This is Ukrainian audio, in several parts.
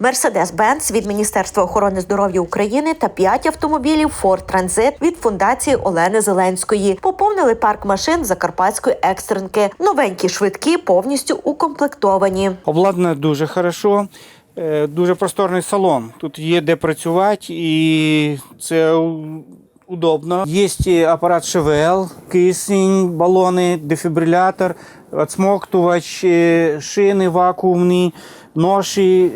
Мерседес-Бенц від Міністерства охорони здоров'я України та 5 автомобілів Ford Transit від фундації Олени Зеленської поповнили парк машин Закарпатської екстренки. Новенькі швидкі повністю укомплектовані. Обладнано дуже хорошо, е, дуже просторний салон. Тут є де працювати і це удобно. Є апарат ШВЛ, кисень, балони, дефібрилятор, відсмоктувач, е, шини вакуумні, ноші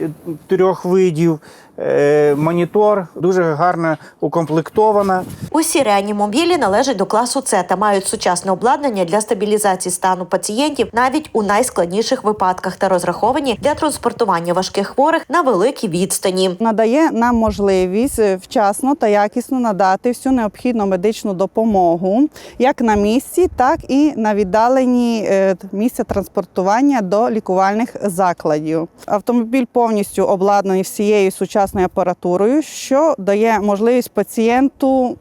трьох видів, е, монітор. Дуже гарно укомплектована. Усі реанімобілі належать до класу С та мають сучасне обладнання для стабілізації стану пацієнтів навіть у найскладніших випадках та розраховані для транспортування важких хворих на великій відстані. надає нам можливість е, вчасно та якісно надати всю необхідну медичну допомогу як на місці, так і на віддалені е, місця транспортування до лікувальних закладів. Автомобіль повністю обладнаний всією сучасною апаратурою, що дає можливість пацієнту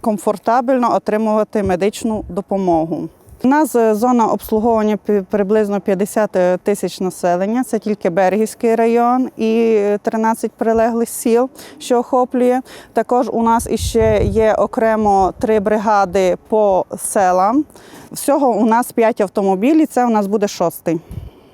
комфортабельно отримувати медичну допомогу. У нас е, зона обслуговування приблизно 50 тисяч населення. Це тільки Бергівський район і е, 13 прилеглих сіл, що охоплює. Також у нас іще є окремо три бригади по селам. Всього у нас 5 автомобілів. Це у нас буде шостий.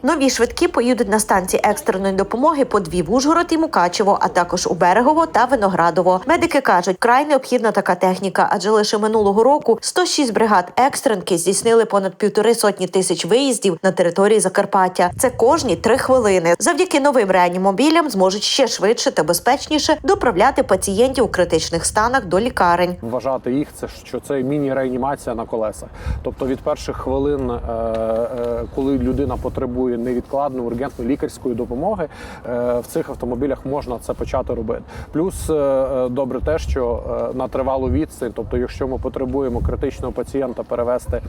Нові швидкі поїдуть на станції екстреної допомоги по дві в Ужгород і Мукачево, а також у Берегово та Виноградово. Медики кажуть, край необхідна така техніка, адже лише минулого року 106 бригад екстренки здійснили понад півтори сотні тисяч виїздів на території Закарпаття. Це кожні три хвилини. Завдяки новим реанімобілям зможуть ще швидше та безпечніше доправляти пацієнтів у критичних станах до лікарень. Вважати їх це що це міні-реанімація на колесах. Тобто від перших хвилин, е, е, коли людина потребує невідкладної ургентної лікарської допомоги, е, в цих автомобілях можна це почати робити. Плюс е, е, добре те, що на тривалу відстань, тобто, якщо ми потребуємо критичного пацієнта перевести.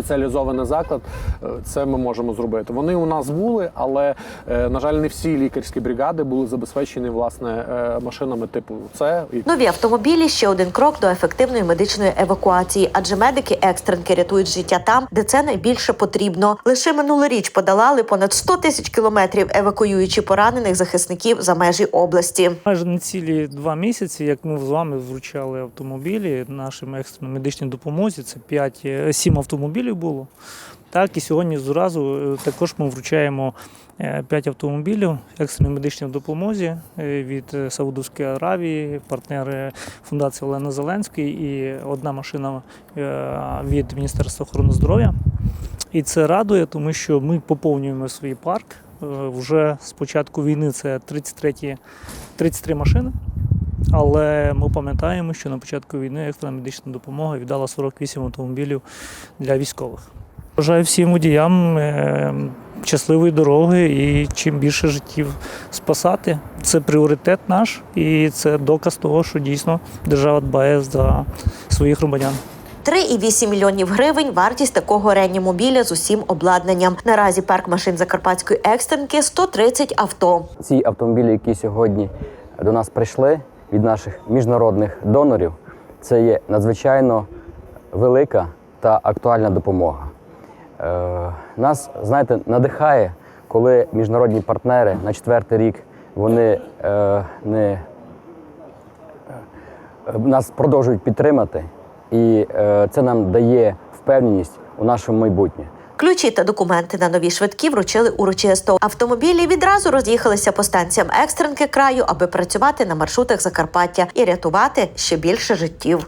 Спеціалізований заклад, е, це ми можемо зробити. Вони у нас були, але е, на жаль, не всі лікарські бригади були забезпечені власне е, машинами типу С Нові автомобілі ще один крок до ефективної медичної евакуації, адже медики екстренки рятують життя там, де це найбільше потрібно. Лише минулоріч подолали понад 100 тисяч кілометрів, евакуюючи поранених захисників за межі області. Майже не цілі два місяці, як ми з вами вручали автомобілі нашим екстреній медичній допомозі. Це 5, 7 автомобілів було. Так, і сьогодні зразу е, також ми вручаємо 5 автомобілів екстреної медичної допомозі е, від е, Саудовської Аравії, партнери Фундації Олени Зеленської і одна машина е, від Міністерства охорони здоров'я. І це радує, тому що ми поповнюємо свій парк. Е, Вже з початку війни це 33, 33 машини. Але ми пам'ятаємо, що на початку війни екстрена медична допомога віддала 48 автомобілів для військових. Бажаю всім водіям е, щасливої дороги і чим більше життів спасати. Це пріоритет наш, і це доказ того, що дійсно держава дбає за своїх громадян. 3,8 мільйонів гривень вартість такого реанімобіля з усім обладнанням. Наразі парк машин Закарпатської екстренки 130 авто. Ці автомобілі, які сьогодні до нас прийшли від наших міжнародних донорів, це є надзвичайно велика та актуальна допомога. Е, нас, знаєте, надихає, коли міжнародні партнери на четвертий рік вони е, не, е, нас продовжують підтримати, і це нам дає впевненість у нашому майбутнє. Ключі та документи на нові швидкі вручили урочисто. Автомобілі відразу роз'їхалися по станціям екстренки краю, аби працювати на маршрутах Закарпаття і рятувати ще більше життів.